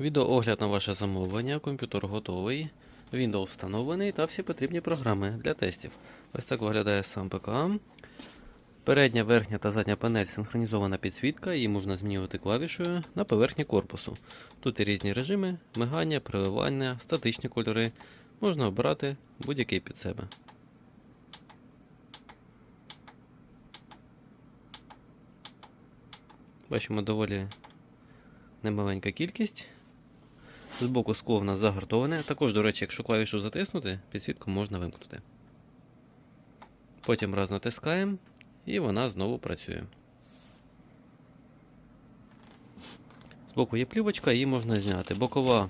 Відеоогляд на ваше замовлення. Комп'ютер готовий. Windows встановлений та всі потрібні програми для тестів. Ось так виглядає сам ПК. Передня, верхня та задня панель синхронізована підсвітка, її можна змінювати клавішою на поверхні корпусу. Тут і різні режими, мигання, переливання, статичні кольори. Можна обирати будь-який під себе. Бачимо доволі немаленька кількість. Збоку скло в нас загартоване. Також, до речі, якщо клавішу затиснути, підсвітку можна вимкнути. Потім раз натискаємо і вона знову працює. Збоку є плівочка, її можна зняти. Бокова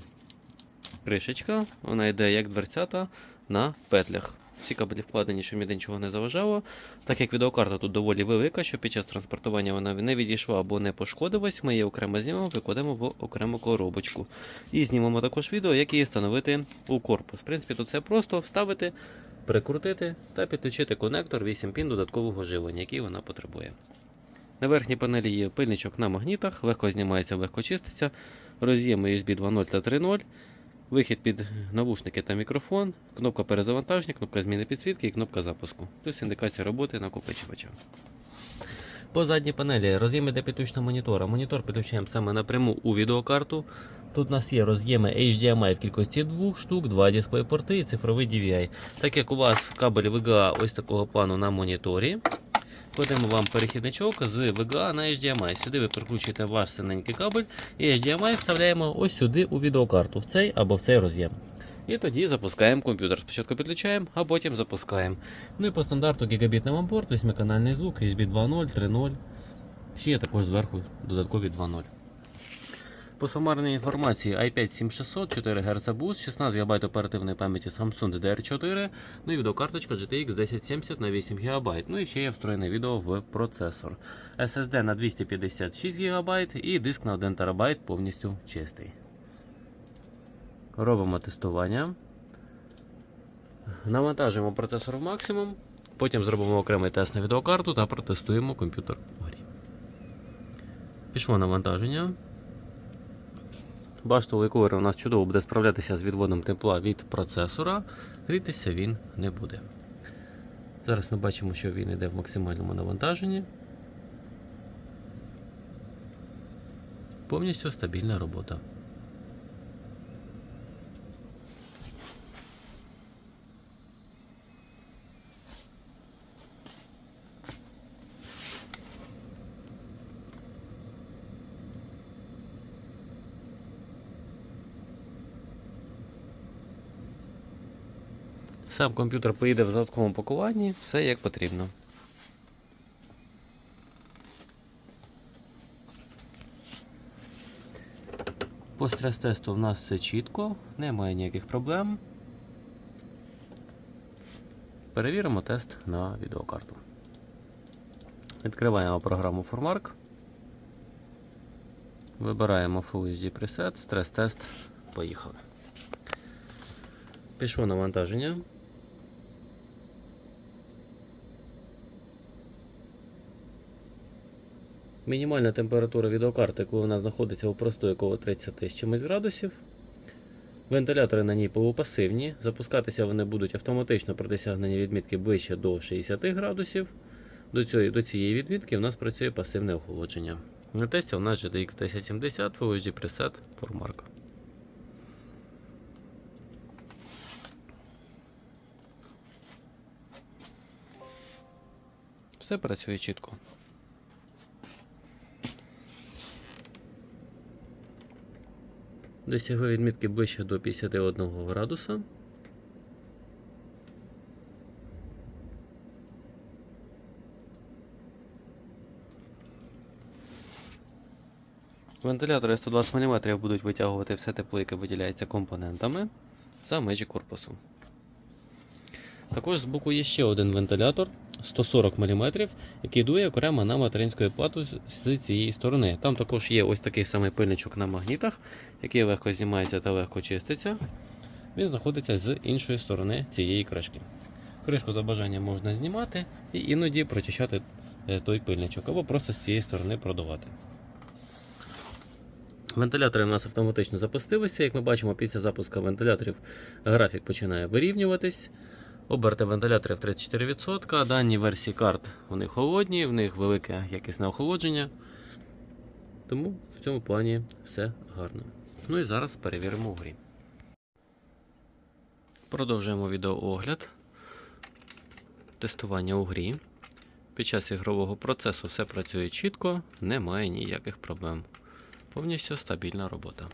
кришечка, вона йде як дверцята на петлях. Всі кабелі вкладені, щоб ніде нічого не заважало. Так як відеокарта тут доволі велика, що під час транспортування вона не відійшла або не пошкодилась, ми її окремо знімемо, викладемо в окрему коробочку. І знімемо також відео, як її встановити у корпус. В принципі, тут все просто вставити, прикрутити та підключити конектор 8 пін додаткового живлення, який вона потребує. На верхній панелі є пильничок на магнітах, легко знімається, легко чиститься. Роз'єми USB 2.0 та 3.0. Вихід під навушники та мікрофон, кнопка перезавантаження, кнопка зміни підсвітки і кнопка запуску. Плюс індикація роботи накопичувача. По задній панелі роз'єми для підключення монітора. Монітор підключаємо саме напряму у відеокарту. Тут у нас є роз'єми HDMI в кількості двох штук, два DisplayPorти і цифровий DVI. Так як у вас кабель VGA ось такого плану на моніторі, кладемо вам перехідничок з VGA на HDMI. Сюди ви прикручуєте ваш синенький кабель і HDMI вставляємо ось сюди у відеокарту, в цей або в цей роз'єм. І тоді запускаємо комп'ютер. Спочатку підключаємо, а потім запускаємо. Ну і по стандарту гігабітний мампорт, 8-канальний звук, USB 2.0, 3.0. Ще є також зверху додаткові 2.0. По сумарній інформації i5 7600, 4 Гц буст, 16 ГБ оперативної пам'яті Samsung DDR4, ну і відеокарточка GTX 1070 на 8 ГБ. Ну і ще є встроєне відео в процесор. SSD на 256 ГБ і диск на 1 ТБ повністю чистий. Робимо тестування. Навантажуємо процесор в максимум. Потім зробимо окремий тест на відеокарту та протестуємо комп'ютер вгорі. Пішло навантаження. Баштовий ковер у нас чудово буде справлятися з відводом тепла від процесора. Грітися він не буде. Зараз ми бачимо, що він йде в максимальному навантаженні. Повністю стабільна робота. Сам комп'ютер поїде в заводському пакуванні, все як потрібно. По стрес-тесту в нас все чітко, немає ніяких проблем. Перевіримо тест на відеокарту. Відкриваємо програму Formark. Вибираємо Full HD preset, стрес-тест. Поїхали. Пішло навантаження. Мінімальна температура відеокарти, коли вона знаходиться у простої коло 30 з чимось градусів. Вентилятори на ній полупасивні. Запускатися вони будуть автоматично при досягненні відмітки ближче до 60 градусів. До цієї, до цієї відмітки у нас працює пасивне охолодження. На тесті у нас GTX 1070 Full HD Preset Formark. Все працює чітко. Досягли відмітки ближче до 51 градуса. Вентилятори 120 мм будуть витягувати все тепло, яке виділяється компонентами за межі корпусу. Також збоку є ще один вентилятор 140 мм, який дує окремо на материнську плату з- цієї сторони. Там також є ось такий самий пильничок на магнітах, який легко знімається та легко чиститься. Він знаходиться з іншої сторони цієї кришки. Кришку за бажанням можна знімати і іноді прочищати е, той пильничок, або просто з цієї сторони продувати. Вентилятори у нас автоматично запустилися. Як ми бачимо, після запуску вентиляторів графік починає вирівнюватись. Оберти вентиляторів 34%. Дані версії карт вони холодні, в них велике якісне охолодження. Тому в цьому плані все гарно. Ну і зараз перевіримо у грі. Продовжуємо відеоогляд. Тестування у грі. Під час ігрового процесу все працює чітко, немає ніяких проблем. Повністю стабільна робота.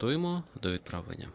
Готуємо до відправлення.